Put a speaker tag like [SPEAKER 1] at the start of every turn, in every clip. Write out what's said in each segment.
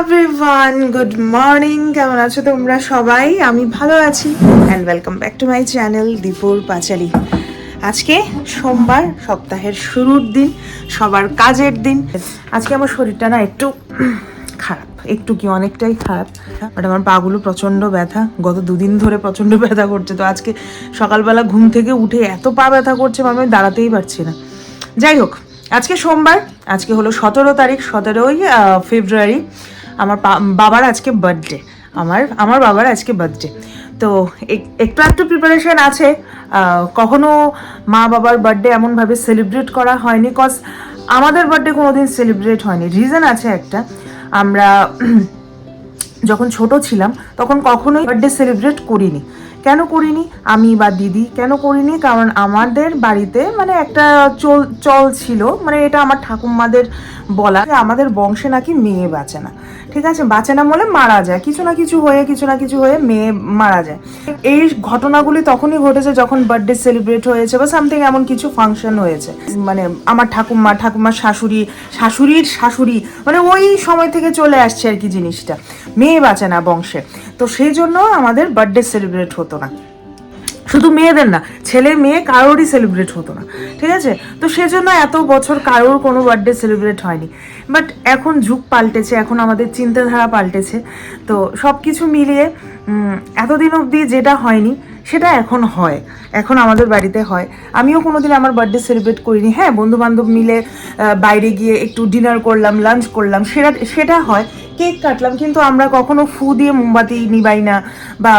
[SPEAKER 1] Everyone good morning কেমন আছো তোমরা সবাই? আমি ভালো আছি। And welcome back to my channel দীপুর পাঁচালি আজকে সোমবার, সপ্তাহের শুরুর দিন, সবার কাজের দিন। আজকে আমার শরীরটা না একটু খারাপ, একটু কি অনেকটাই খারাপ। বাট আমার পাগুলো প্রচণ্ড ব্যথা। গত দুদিন ধরে প্রচণ্ড ব্যথা করছে। তো আজকে সকালবেলা ঘুম থেকে উঠে এত পা ব্যথা করছে মানে আমি দাঁড়াতেই পারছি না। যাই হোক, আজকে সোমবার, আজকে হলো সতেরো তারিখ, সতেরোই ফেব্রুয়ারি। আমার বাবার আজকে বার্থডে আমার আমার বাবার আজকে বার্থডে তো এক- একটু একটু প্রিপারেশন আছে। কখনো মা বাবার বার্থডে এমনভাবে সেলিব্রেট করা হয়নি কজ আমাদের বার্থডে কোনোদিন সেলিব্রেট হয়নি। রিজন আছে একটা। আমরা যখন ছোট ছিলাম, তখন কখনোই বার্থডে সেলিব্রেট করিনি। কেন করিনি? আমি বা দিদি কেন করিনি? কারণ আমাদের বাড়িতে মানে একটা চল চল ছিল। মানে এটা আমার ঠাকুমাদের বলা আমাদের বংশে নাকি মেয়ে বাঁচে না। ঠিক আছে, বাঁচে না বলে মারা যায়। কিছু না কিছু হয়ে, কিছু না কিছু হয়ে মেয়ে মারা যায়। এই ঘটনাগুলি তখনই ঘটেছে যখন বার্থডে সেলিব্রেট হয়েছে বা সামথিং এমন কিছু ফাংশন হয়েছে। মানে আমার ঠাকুমা, ঠাকুমার শাশুড়ি, শাশুড়ির শাশুড়ি মানে ওই সময় থেকে চলে আসছে আর কি জিনিসটা। মেয়ে বাঁচে না বংশে। তো সেই জন্য আমাদের বার্থডে সেলিব্রেট হতো না। শুধু মেয়েদের না ছেলে মেয়ে কারোরই সেলিব্রেট হতো না, ঠিক আছে? তো সেজন্য এত বছর কারোর কোনো বার্থডে সেলিব্রেট হয়নি। বাট এখন যুগ পাল্টেছে, এখন আমাদের চিন্তাধারা পাল্টেছে। তো সব কিছু মিলিয়ে এতদিন অবধি যেটা হয়নি সেটা এখন হয়, এখন আমাদের বাড়িতে হয়। আমিও কোনো দিন আমার বার্থডে সেলিব্রেট করিনি। হ্যাঁ বন্ধু বান্ধব মিলে বাইরে গিয়ে একটু ডিনার করলাম লাঞ্চ করলাম, সেটা সেটা হয়। কেক কাটলাম, কিন্তু আমরা কখনো ফু দিয়ে মোমবাতি নিবাই না বা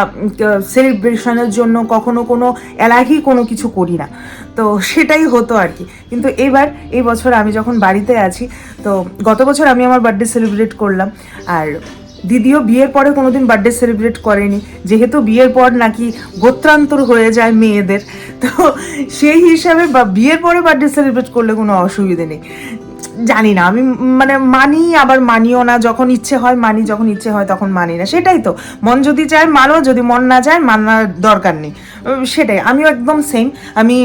[SPEAKER 1] সেলিব্রেশনের জন্য কখনো কোনো এলাহি কোনো কিছু করি না। তো সেটাই হতো আর কি। কিন্তু এবার, এই বছর আমি যখন বাড়িতে আছি, তো গত বছর আমি আমার বার্থডে সেলিব্রেট করলাম। আর দিদিও বিয়ের পরে কোনোদিন বার্থডে সেলিব্রেট করেনি। যেহেতু বিয়ের পর নাকি গোত্রান্তর হয়ে যায় মেয়েদের, তো সেই হিসাবে বা বিয়ের পরে বার্থডে সেলিব্রেট করলে কোনো অসুবিধে নেই। জানি না, আমি মানে মানি, আবার মানিও না, যখন ইচ্ছে হয় মানি, যখন ইচ্ছে হয় তখন মানি না, সেটাই তো। মন যদি চায় মানো যদি মন না চায় মানার দরকার নেই। সেটাই, আমিও একদম সেম আমি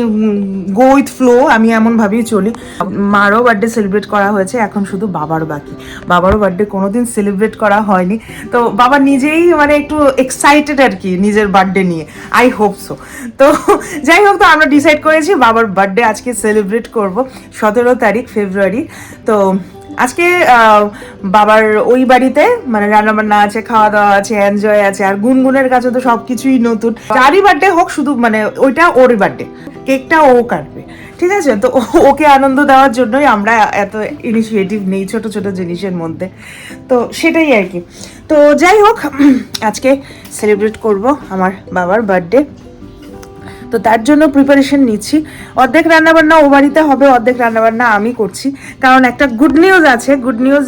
[SPEAKER 1] গো উইথ ফ্লো আমি এমনভাবেই চলি। মারও বার্থডে সেলিব্রেট করা হয়েছে, এখন শুধু বাবার বাকি। বাবারও বার্থডে কোনোদিন সেলিব্রেট করা হয়নি। তো বাবা নিজেই মানে একটু এক্সাইটেড আর কি, নিজের বার্থডে নিয়ে। আই হোপ সো তো যাই হোক, তো আমরা ডিসাইড করেছি, বাবার বার্থডে আজকে সেলিব্রেট করব। সতেরো তারিখ ফেব্রুয়ারি তো আজকে বাবার ওই বাড়িতে মানে রান্নাবান্না আছে খাওয়া দাওয়া আছে এনজয় আছে, আর গুনগুনের কাছে তো সব কিছুই নতুন। যারই বার্থডে হোক, শুধু মানে ওইটা ওর বার্থডে কেকটা ও কাটবে, ঠিক আছে? তো ওকে আনন্দ দেওয়ার জন্যই আমরা এত ইনিশিয়েটিভ নেই, ছোট ছোট জিনিসের মধ্যে। তো সেটাই আর কি। তো যাই হোক, আজকে সেলিব্রেট করব আমার বাবার বার্থডে তো তার জন্য প্রিপারেশন নিচ্ছি। অর্ধেক রান্নাবান্না ও বাড়িতে হবে, অর্ধেক রান্নাবান্না আমি করছি। কারণ একটা গুড নিউজ আছে গুড নিউজ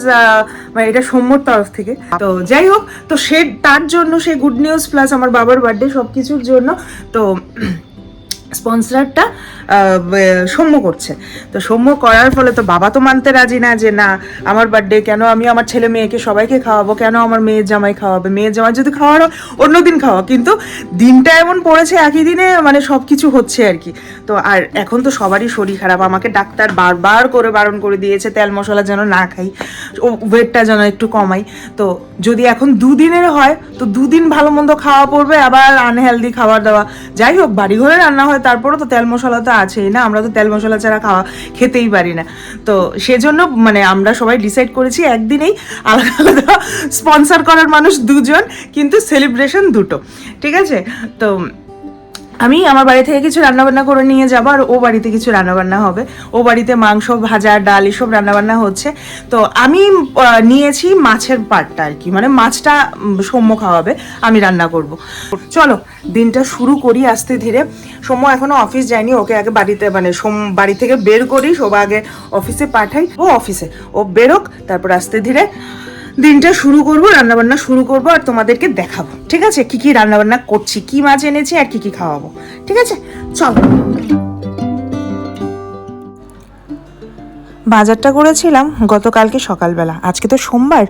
[SPEAKER 1] মানে এটা সৌম্যর তরফ থেকে। তো যাই হোক, তো সে, তার জন্য সেই গুড নিউজ প্লাস আমার বাবার বার্থডে সব কিছুর জন্য। তো স্পন্সরারটা সৌম্য করছে। তো সৌম্য করার ফলে তো বাবা তো মানতে রাজি না যে, না, আমার বার্থডে কেন আমি আমার ছেলে মেয়েকে সবাইকে খাওয়াবো? কেন আমার মেয়ের জামাই খাওয়াবে? মেয়ের জামাই যদি খাওয়ানো অন্য দিন খাওয়া কিন্তু দিনটা এমন পড়েছে একই দিনে মানে সব কিছু হচ্ছে আর কি। তো আর এখন তো সবারই শরীর খারাপ। আমাকে ডাক্তার বারবার করে বারণ করে দিয়েছে, তেল মশলা যেন না খাই ওয়েটটা যেন একটু কমাই। তো যদি এখন দুদিনের হয়, তো দুদিন ভালো মন্দ খাওয়া পড়বে, আবার আনহেলদি খাবার দাওয়া। যাই হোক বাড়ি ঘরে রান্না হয় তারপরও তো তেল মশলা তো আছেই না, আমরা তো তেল মশলা ছাড়া খাওয়া খেতেই পারি না। তো সেজন্য মানে আমরা সবাই ডিসাইড করেছি একদিনেই আলাদা আলাদা স্পন্সার করার মানুষ দুজন, কিন্তু সেলিব্রেশন দুটো। ঠিক আছে? তো আমি আমার বাড়ি থেকে কিছু রান্নাবান্না করে নিয়ে যাব আর ও বাড়িতে কিছু রান্নাবান্না হবে। ও বাড়িতে মাংস, ভাজা, ডাল এসব রান্নাবান্না হচ্ছে। তো আমি নিয়েছি মাছের পাটটা আর কি। মানে মাছটা সৌম্য খাওয়াবে, আমি রান্না করব। চলো, দিনটা শুরু করি আস্তে ধীরে। সৌম্য এখনও অফিস যায়নি, ওকে আগে বাড়িতে মানে সোম, বাড়ি থেকে বের করি সব আগে অফিসে পাঠাই। ও অফিসে, ও বেরোক, তারপর আস্তে ধীরে দিনটা শুরু করব, রান্নাবান্না শুরু করব আর তোমাদেরকে দেখাবো। ঠিক আছে? কি কি রান্নাবান্না করছি, কি মাছ এনেছি আর কি কি খাওয়াবো। ঠিক আছে? চলো। বাজারটা করেছিলাম গতকালকে সকালবেলা। আজকে তো সোমবার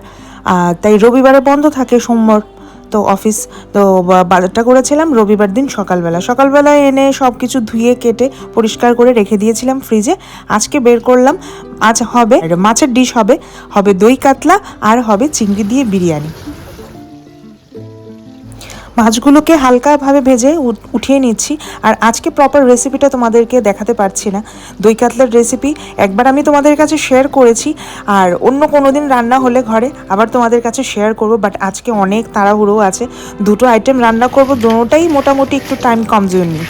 [SPEAKER 1] তাই রবিবারে বন্ধ থাকে সোমবার। তো অফিস, তো বাজারটা করেছিলাম রবিবার দিন সকালবেলা। সকালবেলা এনে সব কিছু ধুয়ে, কেটে, পরিষ্কার করে রেখে দিয়েছিলাম ফ্রিজে। আজকে বের করলাম, আজ হবে, মাছের ডিশ হবে হবে দই কাতলা, আর হবে চিংড়ি দিয়ে বিরিয়ানি। মাছগুলোকে হালকাভাবে ভেজে উঠিয়ে নিচ্ছি। আর আজকে প্রপার রেসিপিটা তোমাদেরকে দেখাতে পারছি না। দই কাতলার রেসিপি একবার আমি তোমাদের কাছে শেয়ার করেছি। আর অন্য কোনো দিন রান্না হলে ঘরে আবার তোমাদের কাছে শেয়ার করব। বাট আজকে অনেক তাড়াহুড়ো আছে। দুটো আইটেম রান্না করব, দুটোটাই মোটামুটি একটু টাইম কনজিউমিং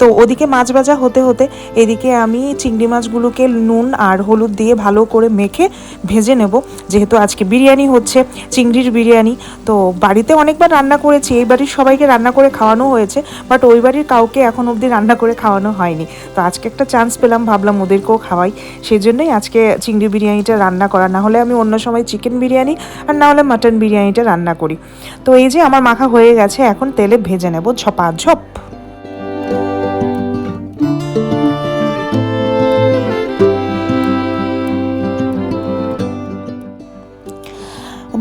[SPEAKER 1] তো ওদিকে মাছ ভাজা হতে হতে এদিকে আমি চিংড়ি মাছগুলোকে নুন আর হলুদ দিয়ে ভালো করে মেখে ভেজে নেব। যেহেতু আজকে বিরিয়ানি হচ্ছে, চিংড়ির বিরিয়ানি, তো বাড়িতে অনেকবার রান্না করেছি, এই বাড়ির সবাইকে রান্না করে খাওয়ানো হয়েছে, বাট ওই বাড়ির কাউকে এখন অবধি রান্না করে খাওয়ানো হয়নি। তো আজকে একটা চান্স পেলাম, ভাবলাম ওদেরকেও খাওয়াই। সেই জন্যই আজকে চিংড়ি বিরিয়ানিটা রান্না করা, না হলে আমি অন্য সময় চিকেন বিরিয়ানি আর না হলে মাটন বিরিয়ানিটা রান্না করি। তো এই যে আমার মাখা হয়ে গেছে, এখন তেলে ভেজে নেব ঝপা ঝপ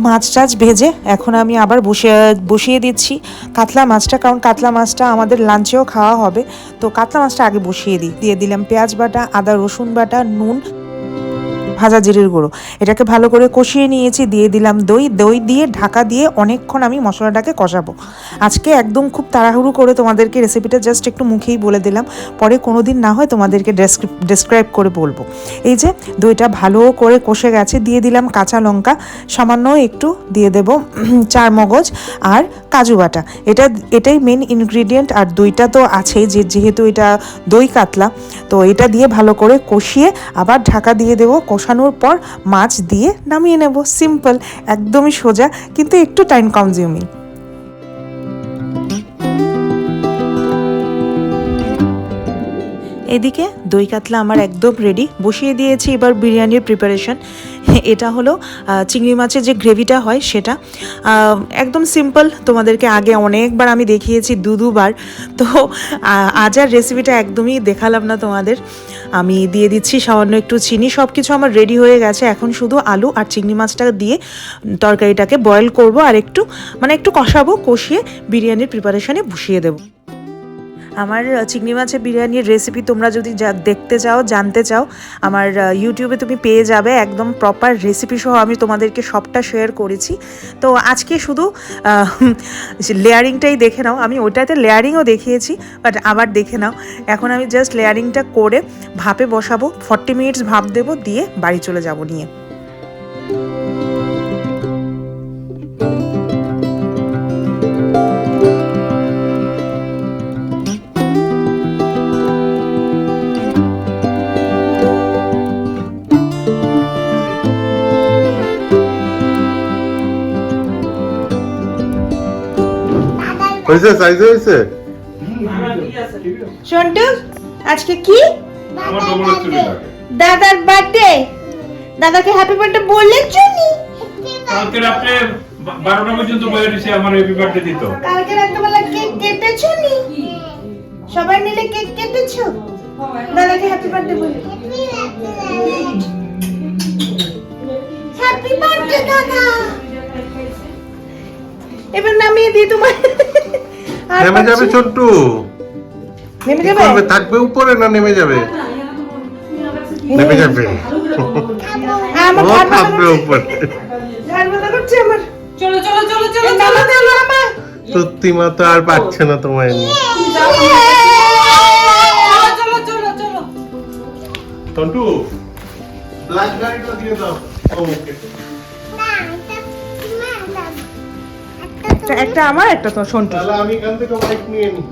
[SPEAKER 1] মাছ টাছ ভেজে এখন আমি আবার বসিয়ে বসিয়ে দিচ্ছি। কাতলা মাছটা, কারণ কাতলা মাছটা আমাদের লাঞ্চেও খাওয়া হবে। তো কাতলা মাছটা আগে বসিয়ে দিই দিয়ে দিলাম পেঁয়াজ বাটা, আদা রসুন বাটা, নুন। ভাজা জিরের গুঁড়ো। এটাকে ভালো করে কষিয়ে নিয়েছি, দিয়ে দিলাম দই। দই দিয়ে ঢাকা দিয়ে অনেকক্ষণ আমি মশলাটাকে কষাবো। আজকে একদম খুব তাড়াহুড়ো করে তোমাদেরকে রেসিপিটা জাস্ট একটু মুখেই বলে দিলাম। পরে কোনো দিন না হয় তোমাদেরকে ডেসক্রাইব করে বলব। এই যে দইটা ভালো করে কষে গেছে, দিয়ে দিলাম কাঁচা লঙ্কা। সামান্য একটু দিয়ে দেব চার মগজ আর কাজু বাটা। এটা, এটাই মেন ইনগ্রিডিয়েন্ট আর দইটা তো আছেই যে যেহেতু এটা দই কাতলা, তো এটা দিয়ে ভালো করে কষিয়ে আবার ঢাকা দিয়ে দেবো। কষানোর পর মাছ দিয়ে নামিয়ে নেব। সিম্পল একদমই সোজা কিন্তু একটু টাইম কনজিউমিং এদিকে দই কাতলা আমার একদম রেডি বসিয়ে দিয়েছি এবার বিরিয়ানির প্রিপারেশন এটা হলো চিংড়ি মাছের যে গ্রেভিটা হয় সেটা। একদম সিম্পল তোমাদেরকে আগে অনেকবার আমি দেখিয়েছি দু দুবার তো আজ আর রেসিপিটা একদমই দেখালাম না তোমাদের। আমি দিয়ে দিচ্ছি সামান্য একটু চিনি সব কিছু আমার রেডি হয়ে গেছে। এখন শুধু আলু আর চিংড়ি মাছটা দিয়ে তরকারিটাকে বয়েল করব আর একটু মানে একটু কষাবো, কষিয়ে বিরিয়ানির প্রিপারেশনে বসিয়ে দেবো। আমার চিংড়ি মাছের বিরিয়ানির রেসিপি তোমরা যদি যা- দেখতে চাও, জানতে চাও, আমার ইউটিউবে তুমি পেয়ে যাবে একদম প্রপার রেসিপি সহ আমি তোমাদেরকে সবটা শেয়ার করেছি। তো আজকে শুধু লেয়ারিংটাই দেখে নাও। আমি ওটাতে লেয়ারিংও দেখিয়েছি বাট আবার দেখে নাও। এখন আমি জাস্ট লেয়ারিংটা করে ভাপে বসাবো ফর্টি মিনিটস ভাপ দেবো, দিয়ে বাড়ি চলে যাব নিয়ে।
[SPEAKER 2] হয়েছে? সাইজ হয়েছে?
[SPEAKER 1] সন্টু আজকে কি? দাদার বার্থডে দাদাকে হ্যাপি বার্থডে বললে চুনি।
[SPEAKER 3] কালকে বা- বারোটা পর্যন্ত বয়ে রয়েছে আমার হ্যাপি বার্থডে দিত।
[SPEAKER 1] কালকে রাত্রেবেলা কেক কেটেছো নি সবাই মিলে কেক কেটেছো? দাদাকে হ্যাপি বার্থডে বলে। হ্যাপি বার্থডে দাদা। এবার নামিয়ে দিই তোমার
[SPEAKER 2] নেমে যাবে ছোট্টু।
[SPEAKER 1] নেমে যাবে?
[SPEAKER 2] থাকবে উপরে না নেমে যাবে? নেমে যাবে।
[SPEAKER 1] আমার
[SPEAKER 2] থাকবে উপরে।
[SPEAKER 1] ঘাড় ব্যথা করছে আমার।
[SPEAKER 4] চলো চলো চলো চলো
[SPEAKER 1] এই নামাতে আমার।
[SPEAKER 2] সত্যি মা তো আর পাচ্ছে না তোমায় নিয়ে। টন্টু ব্ল্যাক গাড়িটা দিয়ে দাও। ওকে
[SPEAKER 1] একটা একটা আমার একটা তো সন্টু
[SPEAKER 2] তাহলে আমি এখান থেকে বাইক নিয়ে নিই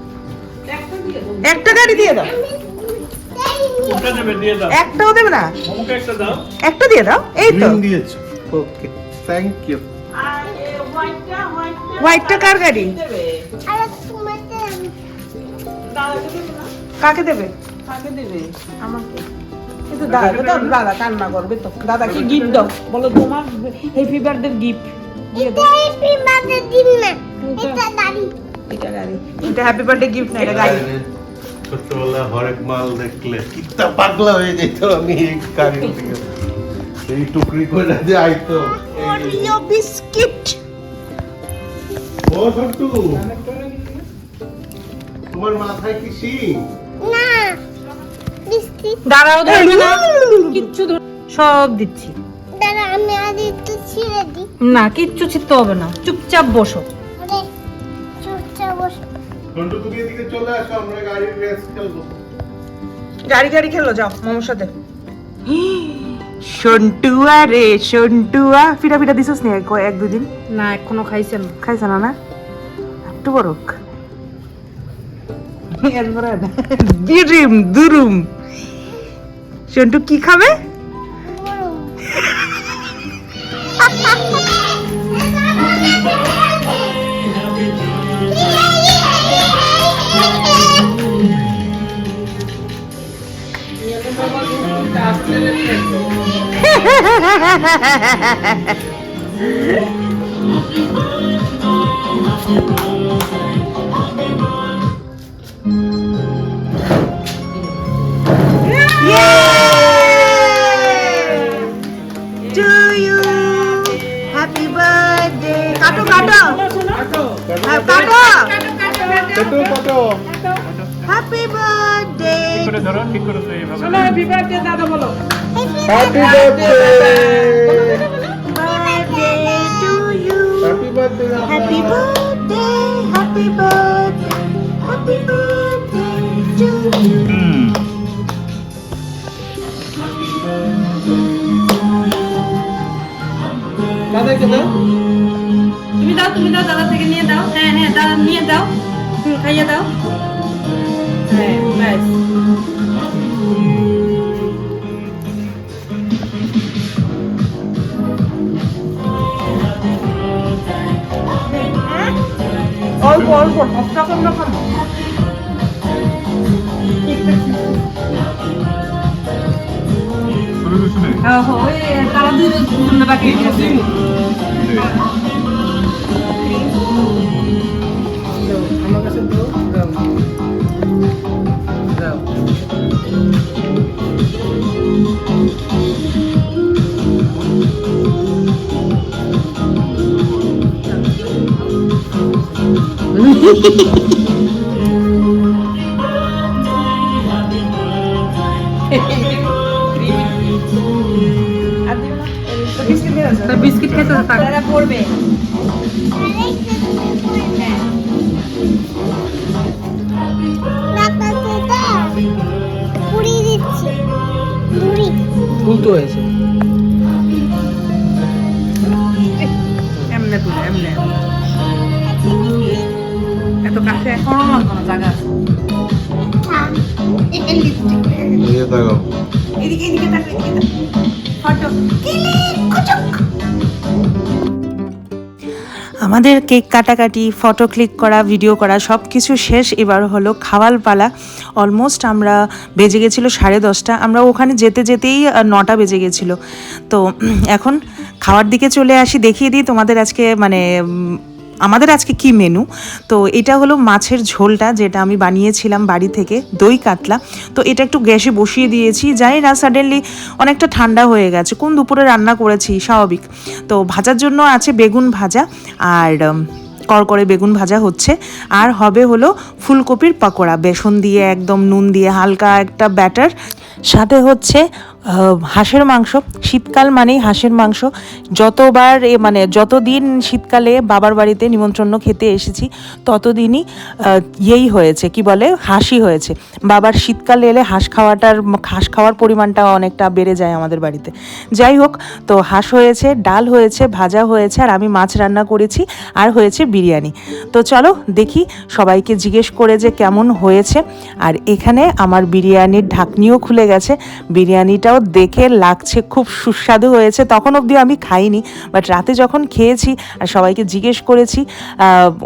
[SPEAKER 1] একটা গাড়ি দিয়ে দাও।
[SPEAKER 3] কোনটা দেবে দিয়ে দাও।
[SPEAKER 1] একটাও দেবে না?
[SPEAKER 3] একটা দাও।
[SPEAKER 1] একটা দিয়ে দাও? এই তো।
[SPEAKER 2] দিয়েছ। ওকে থ্যাংক ইউ
[SPEAKER 1] হোয়াইটটা কার গাড়ি? কাকে দেবে?
[SPEAKER 4] কাকে দেবে
[SPEAKER 1] আমাকে কিন্তু দাদা দাদা কান্না করবে তো। দাদা কি গিফট দাও।
[SPEAKER 4] বলো তোমার হ্যাপি বার্থডে গিফট দিয়ে দাও
[SPEAKER 1] এটা গাড়ি এটা হ্যাপি বার্থডে গিফট না এটা গাড়ি
[SPEAKER 2] ছোটবেলা হরেক মাল দেখলে কিত্তা পাগলা হয়ে যেত আমি এই গাড়ি থেকে। এই টুকরি করে যে আইতো
[SPEAKER 1] ওরিও বিস্কিট
[SPEAKER 2] ও সন্টু তোমার মাথায় কি শিং
[SPEAKER 5] না
[SPEAKER 4] দাঁড়াও ধরবে না কিচ্ছু সব দিচ্ছি।
[SPEAKER 5] দাঁড়া আমি আর একটু
[SPEAKER 4] না কিচ্ছু ছিটতে হবে না। চুপচাপ বসো।
[SPEAKER 1] গাড়ি গাড়ি খেলো যাও মামার সাথে। সন্টুয়া রে সন্টুয়া। দিছিস নি এক এক দুদিন
[SPEAKER 4] না এখনও খাইছেন না।
[SPEAKER 1] খাইছ না না? একটু বরক। দিরিম দুরুম। সন্টু কি খাবে? টু ইউ হ্যাপি বার্থডে কাটো কাটো হ্যাঁ, কাটো
[SPEAKER 3] করে ধরো ঠিক করে তো এইভাবে।
[SPEAKER 4] হ্যাপি বার্থডে দাদা বলো।
[SPEAKER 2] Happy birthday
[SPEAKER 1] birthday to you
[SPEAKER 2] happy birthday
[SPEAKER 1] happy birthday happy birthday happy birthday to you
[SPEAKER 4] তুমি দাও তুমি দাও দাদা থেকে নিয়ে দাও। হ্যাঁ হ্যাঁ দাদা নিয়ে দাও। খাইয়ে দাও। হ্যাঁ ব্যাস
[SPEAKER 1] অল্প অল্প একটা কম
[SPEAKER 4] ওহো, ওই তারা দুজনে বাকি আছে তোর বিস্কিট খেতে থাক পড়বে
[SPEAKER 5] পুরি দিচ্ছি পুরি
[SPEAKER 1] উল্টো হয়েছে
[SPEAKER 4] এখনও আমার কোনো জায়গা আছে?
[SPEAKER 2] নিয়ে দেখো
[SPEAKER 1] এদিকে এদিকে তাকা এদিকে তাকা। ফটো। কিলি কুচুক। আমাদের কেক কাটাকাটি ফটো ক্লিক করা ভিডিও করা সব কিছু শেষ। এবার হলো খাওয়ার পালা। অলমোস্ট আমরা বেজে গেছিল সাড়ে দশটা। আমরা ওখানে যেতে যেতেই নটা বেজে গেছিল। তো এখন খাওয়ার দিকে চলে আসি। দেখিয়ে দিই তোমাদের আজকে মানে আমাদের আজকে কি মেনু তো এটা হলো মাছের ঝোলটা যেটা আমি বানিয়েছিলাম বাড়ি থেকে, দই কাতলা। তো এটা একটু গ্যাসে বসিয়ে দিয়েছি। জানি না সাডেনলি অনেকটা ঠান্ডা হয়ে গেছে। কোন দুপুরে রান্না করেছি? স্বাভাবিক। তো ভাজার জন্য আছে বেগুন ভাজা আর করকরে বেগুন ভাজা হচ্ছে। আর হবে হলো ফুলকপির পকোড়া। বেসন দিয়ে একদম নুন দিয়ে হালকা একটা ব্যাটার। সাথে হচ্ছে হাঁসের মাংস। শীতকাল মানেই হাঁসের মাংস। যতবার এ মানে যতদিন শীতকালে বাবার বাড়িতে নিমন্ত্রণ খেতে এসেছি, ততদিনই ইয়েই হয়েছে, কি বলে হাসি হয়েছে। বাবার শীতকালে এলে হাঁস খাওয়াটার, হাঁস খাওয়ার পরিমাণটা অনেকটা বেড়ে যায় আমাদের বাড়িতে। যাই হোক, তো হাঁস হয়েছে, ডাল হয়েছে, ভাজা হয়েছে, আর আমি মাছ রান্না করেছি, আর হয়েছে বিরিয়ানি। তো চলো দেখি সবাইকে জিজ্ঞেস করে যে কেমন হয়েছে। আর এখানে আমার বিরিয়ানির ঢাকনিও খুলে গেছে। বিরিয়ানিটাও দেখে লাগছে খুব সুস্বাদু হয়েছে। তখন অবধি আমি খাইনি বাট রাতে যখন খেয়েছি আর সবাইকে জিজ্ঞেস করেছি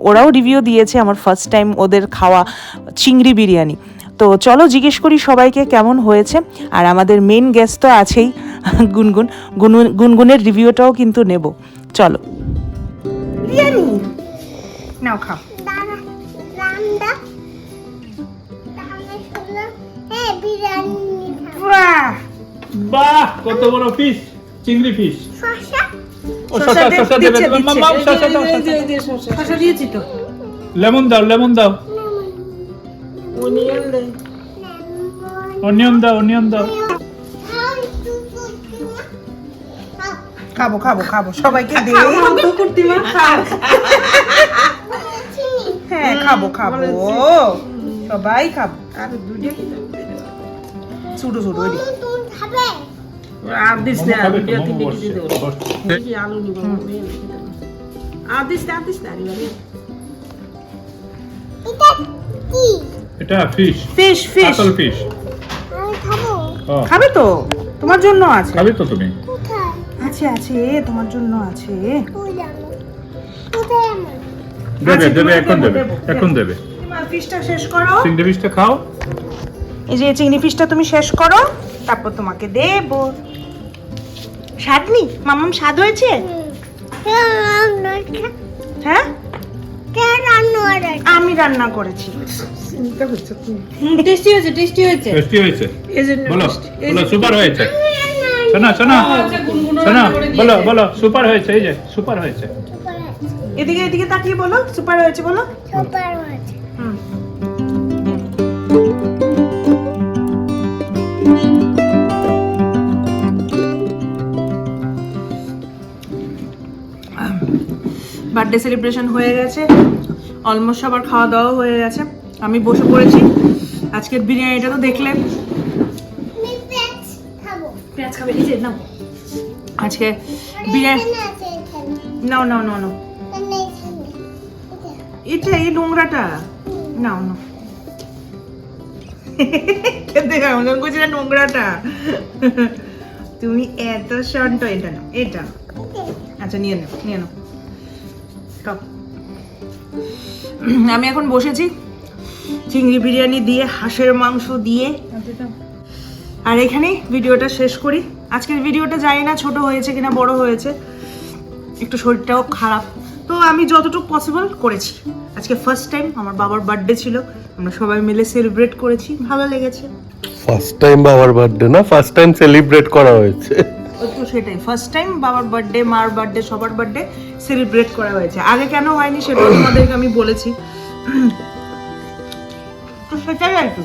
[SPEAKER 1] ওরাও রিভিউ দিয়েছে আমার ফার্স্ট টাইম ওদের খাওয়া চিংড়ি বিরিয়ানি। তো চলো জিজ্ঞেস করি সবাইকে কেমন হয়েছে আর আমাদের মেন গেস্ট তো আছেই গুনগুন। গুনগুন গুনগুনের রিভিউটাও কিন্তু নেব। চলো। বিরিয়ানি? নাও খাও।
[SPEAKER 5] হ্যাঁ বিরিয়ানি।
[SPEAKER 3] বাহ কত বড় ফিশ চিংড়ি ফিশ
[SPEAKER 5] শসা।
[SPEAKER 3] ও
[SPEAKER 1] শসা
[SPEAKER 3] শসা দেবে মাম। শসা দাও শসা
[SPEAKER 4] শসা দিয়েছি তো।
[SPEAKER 3] লেমন দাও লেমন দাও। অনিয়ন দাও অনিয়ন দাও।
[SPEAKER 1] খাব খাব খাব। সবাইকে দে
[SPEAKER 4] কুর্তি মা খাও।
[SPEAKER 1] হ্যাঁ খাব খাব। সবাই খাব। ছোটো ছোটো দিকে।
[SPEAKER 4] আর দিস না
[SPEAKER 3] খাবে
[SPEAKER 4] ভিডিও দেবো। দেখি আলু নিবো আর দিস না দিস না
[SPEAKER 3] এটা ফিশ
[SPEAKER 1] ফিশ ফিশ
[SPEAKER 3] কাতল ফিশ
[SPEAKER 1] খাবে। তো? তোমার জন্য আছে।
[SPEAKER 3] খাবে তো তুমি।
[SPEAKER 1] আছে আছে তোমার জন্য আছে।
[SPEAKER 3] দেবে দেবে এখন
[SPEAKER 1] দেবে
[SPEAKER 3] এখন দেবে।
[SPEAKER 1] ফিশটা শেষ করো।
[SPEAKER 3] চিংড়ি ফিশটা খাও।
[SPEAKER 1] এই যে চিংড়ি ফিশটা তুমি শেষ করো। তারপর তোমাকে দেব। স্বাদ নি মামাম স্বাদ হয়েছে? হ্যাঁ? আমি রান্না করেছি।
[SPEAKER 4] টেস্টি হয়েছে টেস্টি হয়েছে
[SPEAKER 3] টেস্টি হয়েছে। বলো সুপার হয়েছে। শোনা শোনা।
[SPEAKER 4] আচ্ছা,
[SPEAKER 3] শোনা বলো বলো সুপার হয়েছে এই যে সুপার হয়েছে।
[SPEAKER 1] এদিকে এদিকে তাকিয়ে বলো সুপার হয়েছে বলো। হুম। বার্থডে সেলিব্রেশন হয়ে গেছে। অলমোস্ট সবার খাওয়া দাওয়া হয়ে গেছে। আমি বসে পড়েছি। আজকের বিরিয়ানিটা তো দেখলেন
[SPEAKER 4] পেঁয়াজ খাবে। এই যে নাও।
[SPEAKER 1] আজকে বিরিয়ানি নাও নাও নাও নাও। এটা। এই নোংরাটা। নাও নাও। খেতে কেমন করছি না নোংরাটা। তুমি এত শান্ত এটা নাও এটা। আচ্ছা নিয়ে নাও নিয়ে নাও। আমি এখন বসেছি। চিংড়ি বিরিয়ানি দিয়ে, হাঁসের মাংস দিয়ে। আর এখানে ভিডিওটা শেষ করি। আজকের ভিডিওটা জানি না ছোট হয়েছে কিনা, বড় হয়েছে। একটু শরীরটাও খারাপ। তো আমি যতটুকু পসিবল করেছি। আজকে ফার্স্ট টাইম আমার বাবার বার্থডে ছিল। আমরা সবাই মিলে সেলিব্রেট করেছি। ভালো লেগেছে।
[SPEAKER 2] ফার্স্ট টাইম বাবার বার্থডে না ফার্স্ট টাইম সেলিব্রেট করা হয়েছে।
[SPEAKER 1] তো সেটাই। ফার্স্ট টাইম বাবার বার্থডে মার বার্থডে সবার বার্থডে সেলিব্রেট করা হয়েছে। আগে কেন হয়নি সেটাও তোমাদেরকে আমি বলেছি। তো সেটাই আর কি।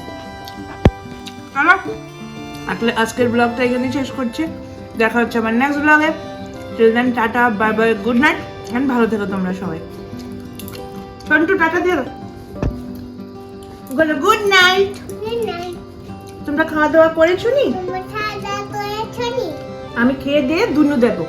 [SPEAKER 1] আসলে আজকের ব্লগটা এখানে শেষ করছি। দেখা হচ্ছে আমার নেক্সট ব্লগে till then tata bye bye good night and ভালো থেকো তোমরা সবাই। সন্টু টাটা দিয়ে গুড নাইট তোমরা খাওয়া দাওয়া করেছ নি? আমি খেয়ে দিয়ে দুনু দেবো।